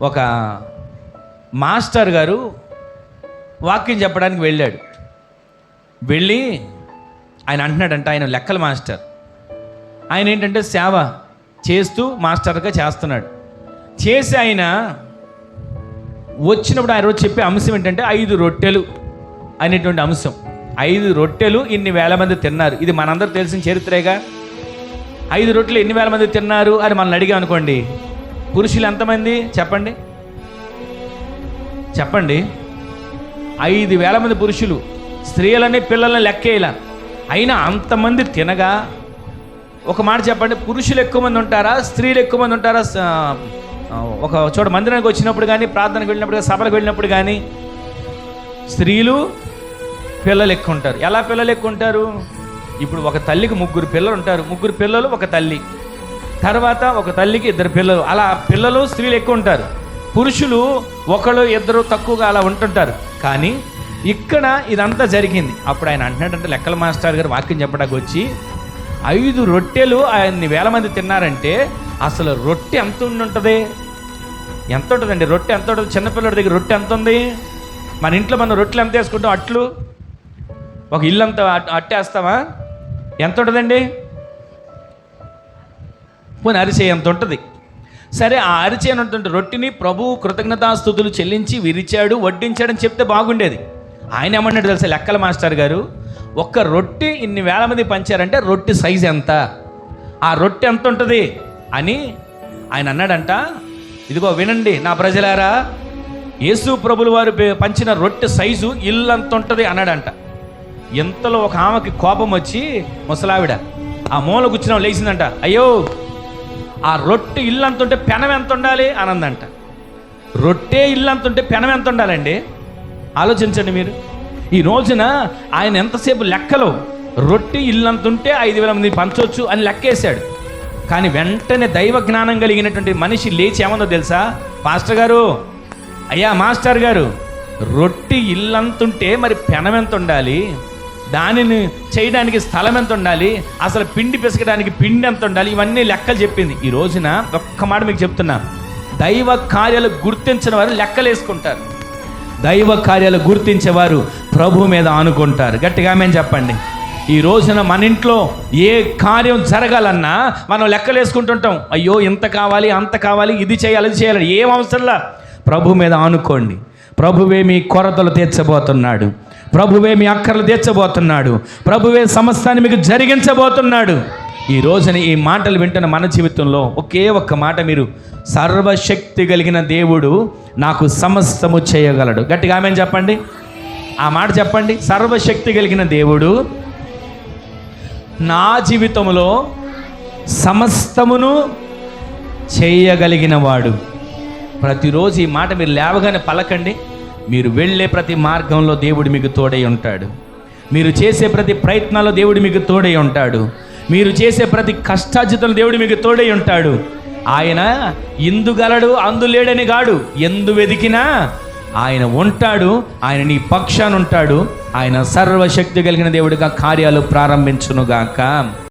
ఒక మాస్టర్ గారు వాక్యం చెప్పడానికి వెళ్ళాడు. వెళ్ళి ఆయన అంటున్నాడంట ఆయన లెక్కల మాస్టర్. ఆయన ఏంటంటే సేవ చేస్తూ మాస్టర్గా చేస్తున్నాడు. చేసి ఆయన వచ్చినప్పుడు ఆయన రోజు చెప్పే అంశం ఏంటంటే ఐదు రొట్టెలు అనేటువంటి అంశం. ఐదు రొట్టెలు ఇన్ని వేల మంది తిన్నారు. ఇది మనందరూ తెలిసిన చరిత్రేగా. ఐదు రొట్టెలు ఎన్ని వేల మంది తిన్నారు అని మనల్ని అడిగాం అనుకోండి పురుషులు ఎంతమంది? చెప్పండి. చెప్పండి. ఐదు వేల మంది పురుషులు. స్త్రీలని పిల్లలని లెక్కేయాల. అయినా అంతమంది తినగా? ఒక మాట చెప్పండి. పురుషులు ఎక్కువ మంది ఉంటారా? స్త్రీలు ఎక్కువ మంది ఉంటారా? ఒక చోట మందిరానికి వచ్చినప్పుడు కానీ ప్రార్థనకు వెళ్ళినప్పుడు కానీ సభలకు వెళ్ళినప్పుడు కానీ స్త్రీలు పిల్లలు ఎక్కువ ఉంటారు. ఎలా పిల్లలు ఎక్కువ ఉంటారు? ఇప్పుడు ఒక తల్లికి ముగ్గురు పిల్లలు ఉంటారు. ముగ్గురు పిల్లలు ఒక తల్లి. తర్వాత ఒక తల్లికి ఇద్దరు పిల్లలు. అలా పిల్లలు స్త్రీలు ఎక్కువ ఉంటారు. పురుషులు ఒకళ్ళు ఇద్దరు తక్కువగా అలా ఉంటుంటారు. కానీ ఇక్కడ ఇదంతా జరిగింది. అప్పుడు ఆయన అంటున్నాడంటే లెక్కల మాస్టర్ గారు వాక్యం చెప్పడానికి వచ్చి ఐదు రొట్టెలు ఆయన్ని వేల మంది తిన్నారంటే అసలు రొట్టె ఎంత ఉంటుంది ఎంత ఉంటుందండి? రొట్టె ఎంత ఉంటుంది? చిన్నపిల్లడి దగ్గర రొట్టె ఎంత ఉంది? మన ఇంట్లో మనం రొట్టెలు ఎంత వేసుకుంటాం? అట్లు? ఒక ఇల్లు అంతా అట్టేస్తావా ఎంత ఉంటుందండి? పోనీ అరిసే ఎంత ఉంటుంది. సరే ఆ అరిచే అని రొట్టిని ప్రభు కృతజ్ఞతాస్థుతులు చెల్లించి విరిచాడు వడ్డించాడని చెప్తే బాగుండేది. ఆయన ఏమన్నాడు తెలుసా లెక్కల మాస్టర్ గారు? ఒక్క రొట్టె ఇన్ని వేల మంది పంచారంటే రొట్టె సైజ్ ఎంత? ఆ రొట్టె ఎంత ఉంటుంది? అని ఆయన అన్నాడంట ఇదిగో వినండి నా ప్రజలారా యేసు ప్రభులు వారు పంచిన రొట్టె సైజు ఇల్లు అంత ఉంటుంది అన్నాడంట. ఇంతలో ఒక ఆమెకి కోపం వచ్చి ముసలావిడ ఆ మూల కూర్చున్నాం లేచిందంట అయ్యో ఆ రొట్టె ఇల్లు అంత ఉంటే పెనం ఎంత ఉండాలి అని అందంట రొట్టె ఇల్లు అంత ఉంటే పెనం ఎంత ఉండాలండి? ఆలోచించండి మీరు. ఈ రోజున ఆయన ఎంతసేపు లెక్కలో రొట్టె ఇల్లు అంత ఉంటే ఐదు వేల మంది పంచవచ్చు అని లెక్కేశాడు. కానీ వెంటనే దైవ జ్ఞానం కలిగినటువంటి మనిషి లేచి ఏమందో తెలుసా? పాస్టర్ గారు అయ్యా మాస్టర్ గారు రొట్టె ఇల్లంతుంటే మరి పెనం ఎంత ఉండాలి? దానిని చేయడానికి స్థలం ఎంత ఉండాలి? అసలు పిండి పిసకడానికి పిండి ఎంత ఉండాలి? ఇవన్నీ లెక్కలు చెప్పింది. ఈ రోజున ఒక్క మాట మీకు చెప్తున్నా. దైవ కార్యాలు గుర్తించిన వారు లెక్కలు వేసుకుంటారు దైవ కార్యాలు గుర్తించేవారు ప్రభు మీద ఆనుకుంటారు. గట్టిగా మేము చెప్పండి. ఈ రోజున మన ఇంట్లో ఏ కార్యం జరగాలన్నా మనం లెక్కలు వేసుకుంటుంటాం అయ్యో ఇంత కావాలి అంత కావాలి ఇది చేయాలి అది చేయాలి. ఏం అవసరంలా? ప్రభు మీద ఆనుకోండి. ప్రభువే మీ కొరతలు తీర్చబోతున్నాడు. ప్రభువే మీ అక్కర్లు తీర్చబోతున్నాడు. ప్రభువే సమస్తాన్ని మీకు జరిగించబోతున్నాడు. ఈ రోజున ఈ మాటలు వింటున్న మన జీవితంలో ఒకే ఒక్క మాట మీరు సర్వశక్తి కలిగిన దేవుడు నాకు సమస్తము చేయగలడు. గట్టిగా ఆమె చెప్పండి. ఆ మాట చెప్పండి. సర్వశక్తి కలిగిన దేవుడు నా జీవితంలో సమస్తమును చేయగలిగిన వాడు. ప్రతిరోజు ఈ మాట మీరు లేవగానే పలకండి. మీరు వెళ్ళే ప్రతి మార్గంలో దేవుడు మీకు తోడై ఉంటాడు. మీరు చేసే ప్రతి ప్రయత్నాల్లో దేవుడు మీకు తోడై ఉంటాడు. మీరు చేసే ప్రతి కష్టాజితంలో దేవుడు మీకు తోడై ఉంటాడు. ఆయన ఇందుగలడు అందులేడని గాడు ఎందు వెదికినా ఆయన ఉంటాడు ఆయన నీ పక్షాన ఉంటాడు. ఆయన సర్వశక్తి కలిగిన దేవుడిగా కార్యాలు ప్రారంభించునుగాక.